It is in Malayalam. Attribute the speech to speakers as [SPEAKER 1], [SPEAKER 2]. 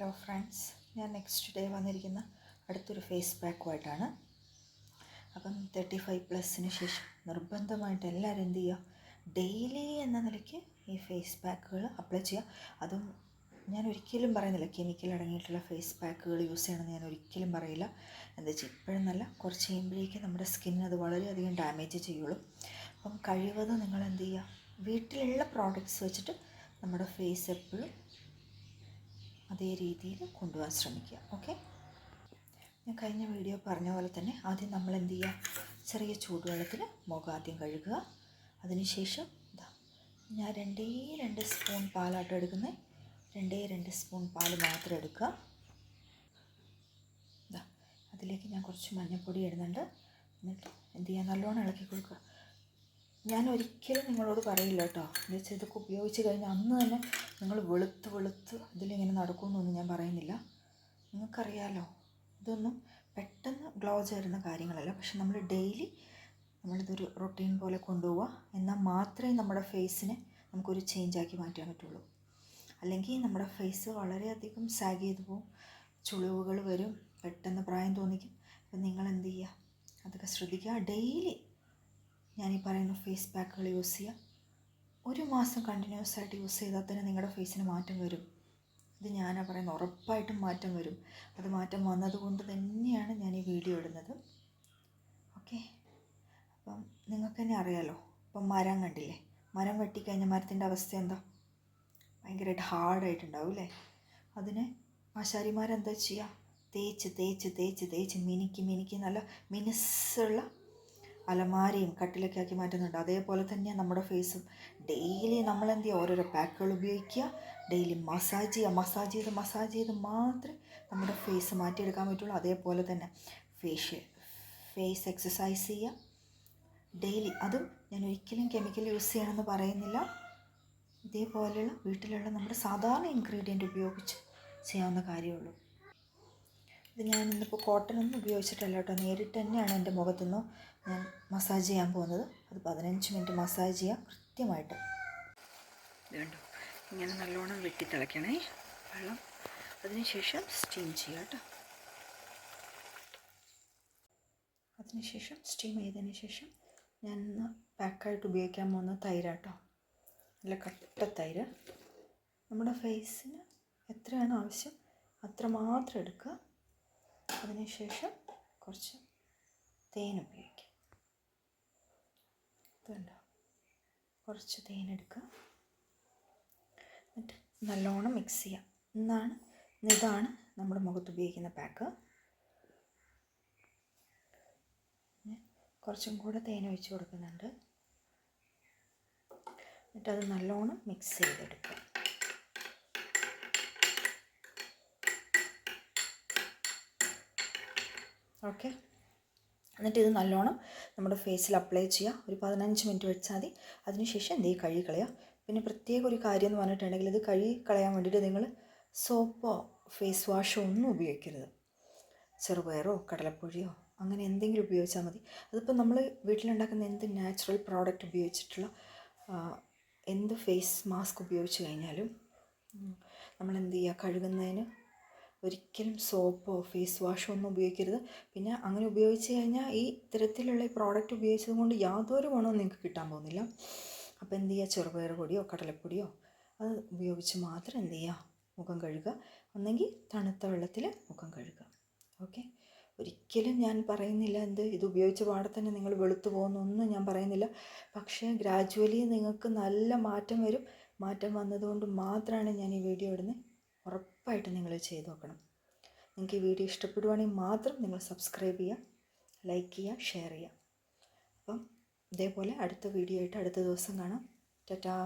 [SPEAKER 1] ഹലോ ഫ്രണ്ട്സ് ഞാൻ നെക്സ്റ്റ് ഡേ വന്നിരിക്കുന്ന അടുത്തൊരു ഫേസ് പാക്കുമായിട്ടാണ് അപ്പം തേർട്ടി ഫൈവ് പ്ലസ്സിന് ശേഷം നിർബന്ധമായിട്ട് എല്ലാവരും എന്ത് ചെയ്യുക ഡെയിലി എന്ന നിലയ്ക്ക് ഈ ഫേസ് പാക്കുകൾ അപ്ലൈ ചെയ്യുക. അതും ഞാൻ ഒരിക്കലും പറയുന്നില്ല കെമിക്കൽ അടങ്ങിയിട്ടുള്ള ഫേസ് പാക്കുകൾ യൂസ് ചെയ്യണമെന്ന് ഞാൻ ഒരിക്കലും പറയില്ല. എന്താ വെച്ചാൽ ഇപ്പോഴും നല്ല കുറച്ച് കഴിയുമ്പോഴേക്കും നമ്മുടെ സ്കിന്നിന് അത് വളരെയധികം ഡാമേജ് ചെയ്യുള്ളൂ. അപ്പം കഴിവതും നിങ്ങൾ എന്ത് ചെയ്യുക വീട്ടിലുള്ള പ്രോഡക്റ്റ്സ് വെച്ചിട്ട് നമ്മുടെ ഫേസ് എപ്പോഴും അതേ രീതിയിൽ കൊണ്ടുപോകാൻ ശ്രമിക്കുക. ഓക്കെ? ഞാൻ കഴിഞ്ഞ വീഡിയോ പറഞ്ഞ പോലെ തന്നെ ആദ്യം നമ്മൾ എന്ത് ചെയ്യുക? ചെറിയ ചൂടുവെള്ളത്തിൽ മുഖം ആദ്യം കഴുകുക. അതിനുശേഷം ഇതാ ഞാൻ രണ്ടേ രണ്ട് സ്പൂൺ പാലാട്ടം എടുക്കുന്നത്. രണ്ടേ രണ്ട് സ്പൂൺ പാൽ മാത്രം എടുക്കുക. ഇതാ അതിലേക്ക് ഞാൻ കുറച്ച് മഞ്ഞൾപ്പൊടി ഇടുന്നുണ്ട്. എന്നിട്ട് എന്ത് ചെയ്യുക? നല്ലോണം ഇളക്കി കൊടുക്കുക. ഞാൻ ഒരിക്കലും നിങ്ങളോട് പറയില്ല കേട്ടോ. എന്ന് വെച്ചാൽ ഇതൊക്കെ ഉപയോഗിച്ച് കഴിഞ്ഞാൽ അന്ന് തന്നെ നിങ്ങൾ വെളുത്ത് വെളുത്ത് ഇതിലിങ്ങനെ നടക്കുമെന്നൊന്നും ഞാൻ പറയുന്നില്ല. നിങ്ങൾക്കറിയാലോ ഇതൊന്നും പെട്ടെന്ന് ഗ്ലോ ചേരുന്ന കാര്യങ്ങളല്ല. പക്ഷെ നമ്മൾ ഡെയിലി നമ്മളിതൊരു റൊട്ടീൻ പോലെ കൊണ്ടുപോവുക എന്നാൽ മാത്രമേ നമ്മുടെ ഫേസിനെ നമുക്കൊരു ചേഞ്ച് ആക്കി മാറ്റാൻ പറ്റുള്ളൂ. അല്ലെങ്കിൽ നമ്മുടെ ഫേസ് വളരെയധികം സാഗ് ചെയ്തു പോവും. ചുളിവുകൾ വരും പെട്ടെന്ന് പ്രായം തോന്നിക്കും. അപ്പം നിങ്ങൾ എന്ത് ചെയ്യുക? അതൊക്കെ ശ്രദ്ധിക്കുക. ഡെയിലി ഞാൻ ഈ പറയുന്ന ഫേസ് പാക്കുകൾ യൂസ് ചെയ്യുക ഒരു മാസം കണ്ടിന്യൂസ് ആയിട്ട് യൂസ് ചെയ്താൽ തന്നെ നിങ്ങളുടെ ഫേസിന് മാറ്റം വരും. ഇത് ഞാനാ പറയുന്നത് ഉറപ്പായിട്ടും മാറ്റം വരും. അത് മാറ്റം വന്നതുകൊണ്ട് തന്നെയാണ് ഞാൻ ഈ വീഡിയോ ഇടുന്നത്. ഓക്കെ അപ്പം നിങ്ങൾക്ക് തന്നെ അറിയാലോ. ഇപ്പം മരം കണ്ടില്ലേ? മരം വെട്ടിക്കഴിഞ്ഞാൽ മരത്തിന്റെ അവസ്ഥ എന്താ? ഭയങ്കരമായിട്ട് ഹാർഡായിട്ടുണ്ടാവും അല്ലേ അതിനെ ആശാരിമാരെന്താ ചെയ്യുക തേച്ച് തേച്ച് തേച്ച് തേച്ച് മിനുക്കി മിനുക്കി നല്ല മിനുസുള്ള അലമാരയും കട്ടിലൊക്കെ ആക്കി മാറ്റുന്നുണ്ട്. അതേപോലെ തന്നെ നമ്മുടെ ഫേസും. ഡെയിലി നമ്മൾ എന്ത് ചെയ്യുക ഓരോരോ പാക്കുകൾ ഉപയോഗിക്കുക. ഡെയിലി മസാജ് ചെയ്യുക. മസാജ് ചെയ്ത് മസാജ് ചെയ്ത് മാത്രമേ നമ്മുടെ ഫേസ് മാറ്റിയെടുക്കാൻ പറ്റുള്ളൂ. അതേപോലെ തന്നെ ഫേഷ്യൽ ഫേസ് എക്സസൈസ് ചെയ്യുക. ഡെയിലി അതും ഞാൻ ഒരിക്കലും കെമിക്കൽ യൂസ് ചെയ്യണമെന്ന് പറയുന്നില്ല. ഇതേപോലെയുള്ള വീട്ടിലുള്ള നമ്മുടെ സാധാരണ ഇൻഗ്രീഡിയന്റ് ഉപയോഗിച്ച് ചെയ്യാവുന്ന കാര്യമുള്ളൂ. ഇത് ഞാൻ ഇന്നിപ്പോൾ കോട്ടൺ ഒന്നും ഉപയോഗിച്ചിട്ടല്ല കേട്ടോ. നേരിട്ട് തന്നെയാണ് എന്റെ മുഖത്തുനിന്ന് ഞാൻ മസാജ് ചെയ്യാൻ പോകുന്നത്. അത് പതിനഞ്ച് മിനിറ്റ് മസാജ് ചെയ്യാം കൃത്യമായിട്ട്. കണ്ടോ ഇങ്ങനെ നല്ലോണം വെട്ടി തിളയ്ക്കണേ. വെള്ളം. അതിനുശേഷം സ്റ്റീം ചെയ്യുക കേട്ടോ. അതിനുശേഷം സ്റ്റീം ചെയ്തതിന് ശേഷം ഞാൻ ഇന്ന് പാക്കായിട്ട് ഉപയോഗിക്കാൻ പോകുന്ന തൈരാട്ടോ നല്ല കട്ട തൈര്. നമ്മുടെ ഫേസിന് എത്രയാണ് ആവശ്യം അത്ര മാത്രം എടുക്കുക അതിനുശേഷം കുറച്ച് തേൻ ഉപയോഗിക്കുക ഇതുണ്ടോ കുറച്ച് തേനെടുക്കുക. എന്നിട്ട് നല്ലോണം മിക്സ് ചെയ്യുക എന്നാണ് ഇതാണ് നമ്മുടെ മുഖത്ത് ഉപയോഗിക്കുന്ന പാക്ക് കുറച്ചും കൂടെ തേൻ ഒഴിച്ച് കൊടുക്കുന്നുണ്ട്. എന്നിട്ട് അത് നല്ലോണം മിക്സ് ചെയ്തെടുക്കുക. ഓക്കെ എന്നിട്ട് ഇത് നല്ലോണം നമ്മുടെ ഫേസിൽ അപ്ലൈ ചെയ്യുക. ഒരു പതിനഞ്ച് മിനിറ്റ് വെച്ചാൽ മതി. അതിനുശേഷം എന്ത് ചെയ്യുക കഴുകി കളയുക. പിന്നെ പ്രത്യേക ഒരു കാര്യം എന്ന് പറഞ്ഞിട്ടുണ്ടെങ്കിൽ ഇത് കഴുകി കളയാൻ വേണ്ടിയിട്ട് നിങ്ങൾ സോപ്പോ ഫേസ് വാഷോ ഒന്നും ഉപയോഗിക്കരുത്. ചെറുപയറോ കടലപ്പൊഴിയോ അങ്ങനെ എന്തെങ്കിലും ഉപയോഗിച്ചാൽ മതി. അതിപ്പോൾ നമ്മൾ വീട്ടിലുണ്ടാക്കുന്ന എന്ത് നാച്ചുറൽ പ്രോഡക്റ്റ് ഉപയോഗിച്ചിട്ടുള്ള എന്ത് ഫേസ് മാസ്ക് ഉപയോഗിച്ച് കഴിഞ്ഞാലും നമ്മൾ എന്ത് ചെയ്യുക? കഴുകുന്നതിന് ഒരിക്കലും സോപ്പോ ഫേസ് വാഷോ ഒന്നും ഉപയോഗിക്കരുത്. പിന്നെ അങ്ങനെ ഉപയോഗിച്ച് കഴിഞ്ഞാൽ ഈ ഇത്തരത്തിലുള്ള പ്രോഡക്റ്റ് ഉപയോഗിച്ചത് കൊണ്ട് യാതൊരു ഗുണവും നിങ്ങൾക്ക് കിട്ടാൻ പോകുന്നില്ല. അപ്പോൾ എന്ത് ചെയ്യുക ചെറുപയർ പൊടിയോ കടലപ്പൊടിയോ അത് ഉപയോഗിച്ച് മാത്രം എന്ത് ചെയ്യുക മുഖം കഴുകുക. ഒന്നെങ്കിൽ തണുത്ത വെള്ളത്തിൽ മുഖം കഴുകുക. ഓക്കെ? ഒരിക്കലും ഞാൻ പറയുന്നില്ല എന്ത് ഇത് ഉപയോഗിച്ച പാടെ തന്നെ നിങ്ങൾ വെളുത്തു പോകുന്നൊന്നും ഞാൻ പറയുന്നില്ല. പക്ഷേ ഗ്രാജുവലി നിങ്ങൾക്ക് നല്ല മാറ്റം വരും. മാറ്റം വന്നതുകൊണ്ട് മാത്രമാണ് ഞാൻ ഈ വീഡിയോ ഇടുന്നത് ഉറപ്പായിട്ടും നിങ്ങൾ ചെയ്ത് നോക്കണം. നിങ്ങൾക്ക് ഈ വീഡിയോ ഇഷ്ടപ്പെടുവാണെങ്കിൽ മാത്രം നിങ്ങൾ സബ്സ്ക്രൈബ് ചെയ്യുക ലൈക്ക് ചെയ്യുക ഷെയർ ചെയ്യുക. അപ്പം ഇതേപോലെ അടുത്ത വീഡിയോ ആയിട്ട് അടുത്ത ദിവസം കാണാം. ടാറ്റാ.